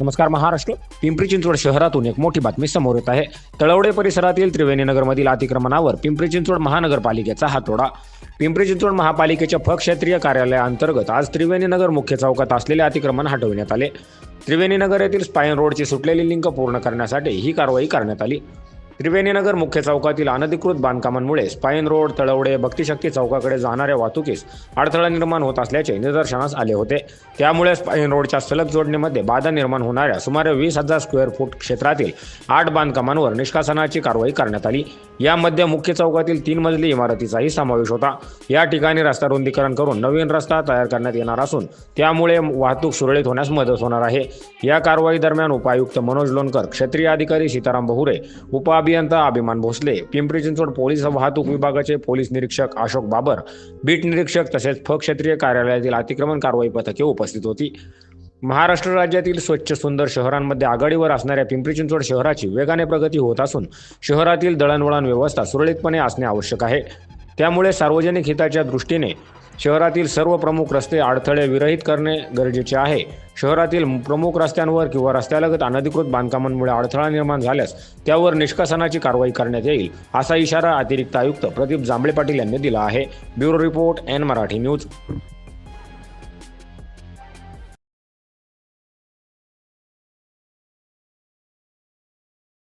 नमस्कार महाराष्ट्र. पिंपरी चिंचवड शहरातून एक मोठी बातमी समोर येत आहे. तळवडे परिसरातील त्रिवेणी नगरमधील अतिक्रमणावर पिंपरी चिंचवड महानगरपालिकेचा हातोडा. पिंपरी चिंचवड महापालिकेच्या फ क्षेत्रीय कार्यालयाअंतर्गत आज त्रिवेणी नगर मुख्य चौकात असलेले अतिक्रमण हटविण्यात आले. त्रिवेणी नगर येथील स्पाईन रोडची सुटलेली लिंक पूर्ण करण्यासाठी ही कारवाई करण्यात आली. त्रिवेणीनगर मुख्य चौकातील अनधिकृत बांधकामांमुळे स्पाईन रोड तळवडे भक्तिशक्ती चौकाकडे जाणाऱ्या वाहतुकीस अडथळा निर्माण होत असल्याचे निदर्शनास आले होते. त्यामुळे स्पाईन रोडच्या सलग जोडणीमध्ये बाधा निर्माण होणाऱ्या सुमारे वीस हजार स्क्वेअर फूट क्षेत्रातील आठ बांधकामांवर निष्कासनाची कारवाई करण्यात आली. यामध्ये मुख्य चौकातील तीन मजली इमारतीचाही समावेश होता. या ठिकाणी रस्ता रुंदीकरण करून नवीन रस्ता तयार करण्यात येणार असून त्यामुळे वाहतूक सुरळीत होण्यास मदत होणार आहे. या कारवाई दरम्यान उपायुक्त मनोज लोणकर क्षेत्रीय अधिकारी सीताराम बहुरे अभियंता अभिमान भोसले पिंपरी चिंचवड पोलीस वाहतूक विभागाचे पोलीस निरीक्षक अशोक बाबर बीट निरीक्षक तसेच फ क्षेत्रीय कार्यालयातील अतिक्रमण कारवाई पथके उपस्थित होती. महाराष्ट्र राज्यातील स्वच्छ सुंदर शहरांमध्ये आघाडीवर असणाऱ्या पिंपरी चिंचवड शहराची वेगाने प्रगती होत असून शहरातील दळणवळण व्यवस्था सुरळीतपणे असणे आवश्यक आहे. त्यामुळे सार्वजनिक हिताच्या दृष्टीने शहरातील सर्व प्रमुख रस्ते अडथळे विरहित करणे गरजेचे आहे. शहरातील प्रमुख रस्त्यांवर किंवा रस्त्यालगत अनधिकृत बांधकामांमुळे अडथळा निर्माण झाल्यास त्यावर निष्कासनाची कारवाई करण्यात येईल असा इशारा अतिरिक्त आयुक्त प्रदीप जांभळे पाटील यांनी दिला आहे. Bureau report N Marathi news.